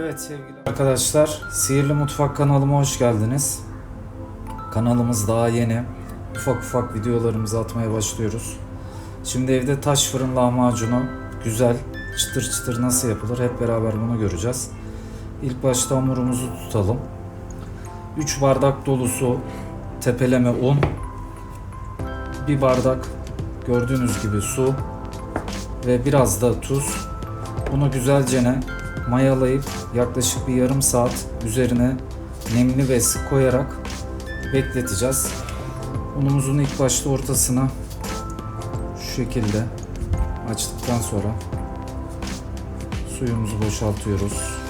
Evet sevgili arkadaşlar, Sihirli Mutfak kanalıma hoş geldiniz. Kanalımız daha yeni. Ufak ufak videolarımızı atmaya başlıyoruz. Şimdi evde taş fırın lahmacunu güzel, çıtır çıtır nasıl yapılır hep beraber bunu göreceğiz. İlk başta hamurumuzu tutalım. 3 bardak dolusu tepeleme un, bir bardak gördüğünüz gibi su ve biraz da tuz. Bunu güzelce mayalayıp yaklaşık bir yarım saat üzerine nemli ve sık koyarak bekleteceğiz. Unumuzun ilk başta ortasına şu şekilde açtıktan sonra suyumuzu boşaltıyoruz.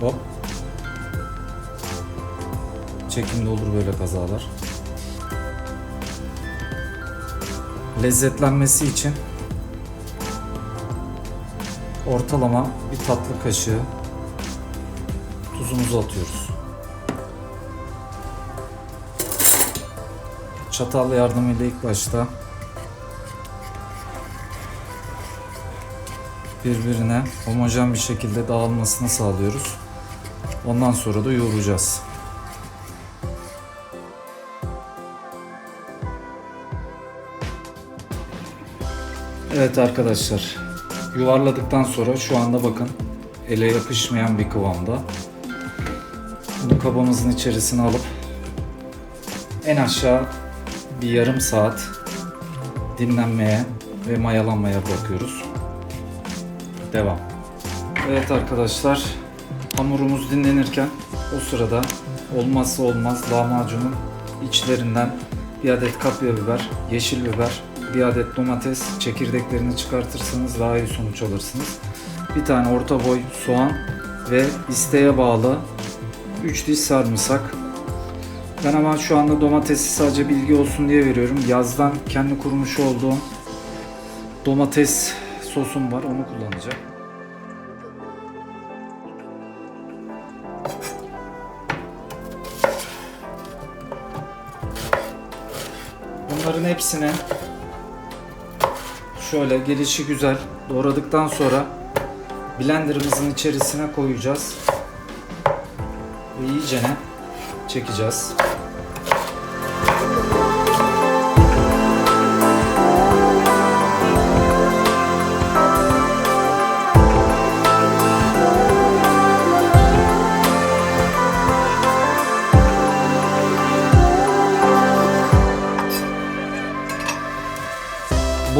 Hop. Çekimde olur böyle kazalar. Lezzetlenmesi için ortalama bir tatlı kaşığı tuzumuzu atıyoruz. Çatal yardımıyla ilk başta birbirine homojen bir şekilde dağılmasını sağlıyoruz. Ondan sonra da yoğuracağız. Evet arkadaşlar yuvarladıktan sonra şu anda bakın ele yapışmayan bir kıvamda. Bunu kabımızın içerisine alıp en aşağı bir yarım saat dinlenmeye ve mayalanmaya bırakıyoruz. Devam. Evet arkadaşlar hamurumuz dinlenirken o sırada olmazsa olmaz lahmacunun içlerinden bir adet kapya biber, yeşil biber, bir adet domates çekirdeklerini çıkartırsanız daha iyi sonuç alırsınız. Bir tane orta boy soğan ve isteğe bağlı 3 diş sarımsak. Ben ama şu anda domatesi sadece bilgi olsun diye veriyorum. Yazdan kendi kurmuş olduğum domates sosum var onu kullanacağım. Bunların hepsini şöyle gelişi güzel doğradıktan sonra blenderımızın içerisine koyacağız. Ve iyicene çekeceğiz.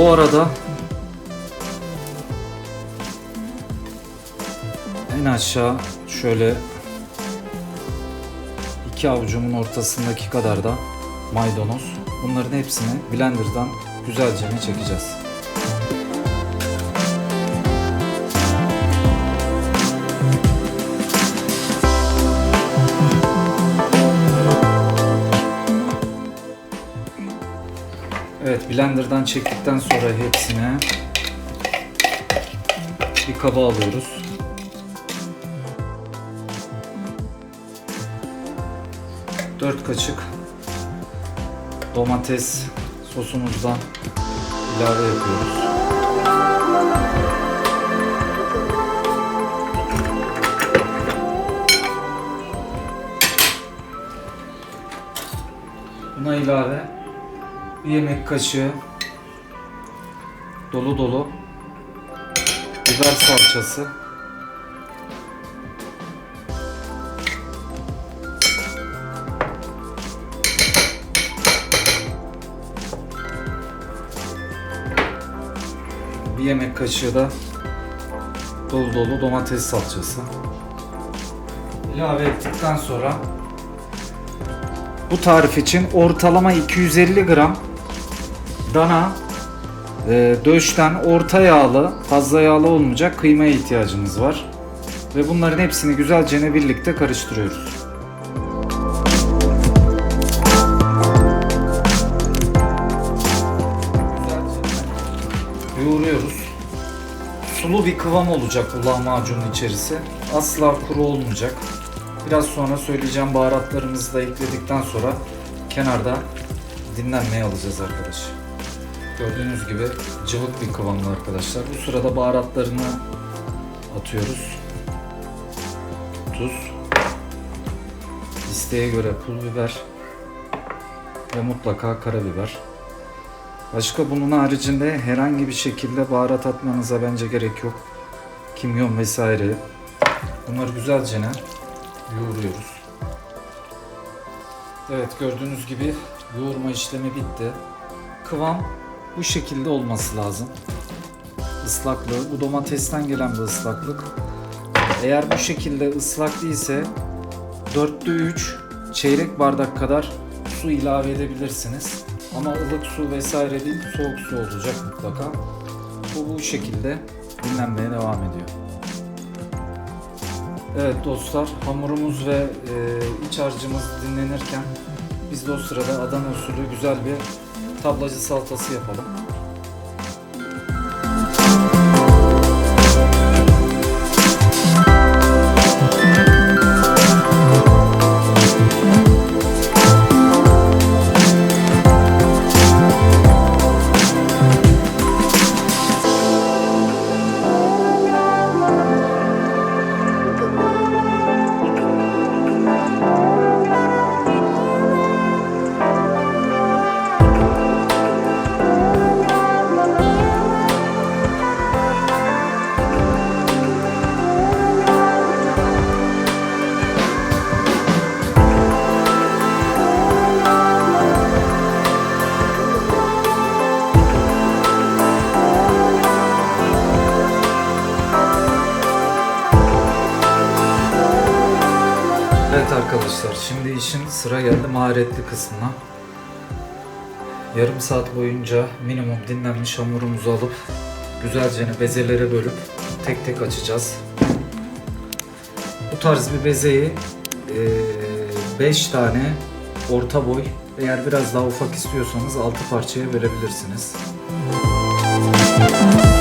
Bu arada en aşağı şöyle iki avucumun ortasındaki kadar da maydanoz. Bunların hepsini blenderdan güzelce çekeceğiz. Evet blenderdan çektikten sonra hepsini bir kaba alıyoruz. Dört kaşık domates sosumuzdan ilave yapıyoruz. Buna ilave bir yemek kaşığı dolu dolu biber salçası. Bir yemek kaşığı da dolu dolu domates salçası. İlave ettikten sonra bu tarif için ortalama 250 gram dana e, döşten orta yağlı, fazla yağlı olmayacak kıymaya ihtiyacımız var. Ve bunların hepsini güzelce birlikte karıştırıyoruz. Yoğuruyoruz. Sulu bir kıvam olacak bu lahmacunun içerisi. Asla kuru olmayacak. Biraz sonra söyleyeceğim baharatlarımızı da ekledikten sonra kenarda dinlenmeye alacağız arkadaş. Gördüğünüz gibi cıvık bir kıvamda arkadaşlar. Bu sırada baharatlarını atıyoruz. Tuz. İsteğe göre pul biber. Ve mutlaka karabiber. Başka bunun haricinde herhangi bir şekilde baharat atmanıza bence gerek yok. Kimyon vesaire. Bunları güzelce yoğuruyoruz. Evet gördüğünüz gibi yoğurma işlemi bitti. Kıvam bu şekilde olması lazım. Islaklığı, bu domatesten gelen bir ıslaklık. Eğer bu şekilde ıslak değilse 4'te 3 çeyrek bardak kadar su ilave edebilirsiniz. Ama ılık su vesaire değil, soğuk su olacak mutlaka. Bu bu şekilde dinlenmeye devam ediyor. Evet dostlar, hamurumuz ve e, iç harcımız dinlenirken biz de o sırada Adana usulü güzel bir tablacı salatası yapalım. Sıra geldi maharetli kısmına. Yarım saat boyunca minimum dinlenmiş hamurumuzu alıp güzelce bezelere bölüp tek tek açacağız. Bu tarz bir bezeyi 5 tane orta boy eğer biraz daha ufak istiyorsanız 6 parçaya verebilirsiniz. Evet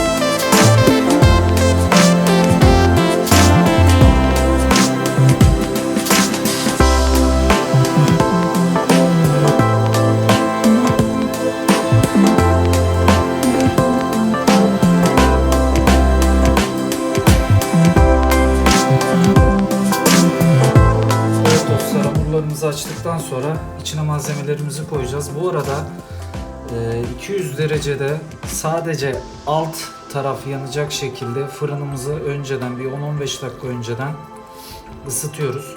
açtıktan sonra içine malzemelerimizi koyacağız. Bu arada e, 200 derecede sadece alt taraf yanacak şekilde fırınımızı önceden bir 10-15 dakika önceden ısıtıyoruz.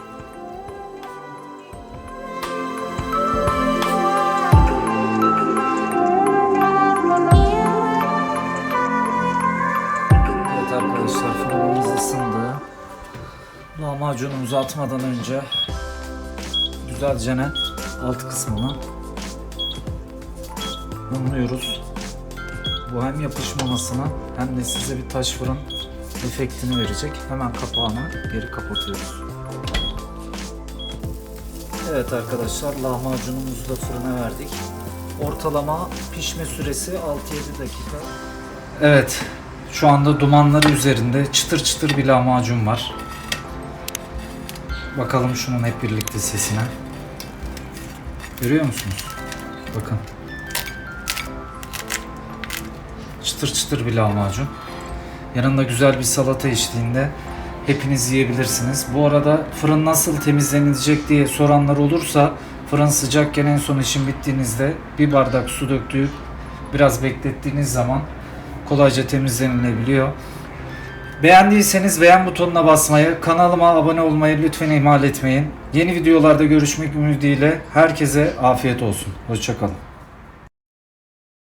Evet arkadaşlar fırınımız ısındı. Lahmacunumuzu atmadan önce güzelce alt kısmını unluyoruz. Bu hem yapışmamasına hem de size bir taş fırın efektini verecek. Hemen kapağını geri kapatıyoruz. Evet arkadaşlar lahmacunumuzu da fırına verdik. Ortalama pişme süresi 6-7 dakika. Evet şu anda dumanları üzerinde çıtır çıtır bir lahmacun var. Bakalım şunun hep birlikte sesine. Görüyor musunuz? Bakın. Çıtır çıtır bir lahmacun. Yanında güzel bir salata eşliğinde hepiniz yiyebilirsiniz. Bu arada fırın nasıl temizlenilecek diye soranlar olursa fırın sıcakken en son işin bittiğinizde bir bardak su döktüğü biraz beklettiğiniz zaman kolayca temizlenilebiliyor. Beğendiyseniz beğen butonuna basmayı, kanalıma abone olmayı lütfen ihmal etmeyin. Yeni videolarda görüşmek ümidiyle herkese afiyet olsun. Hoşçakalın.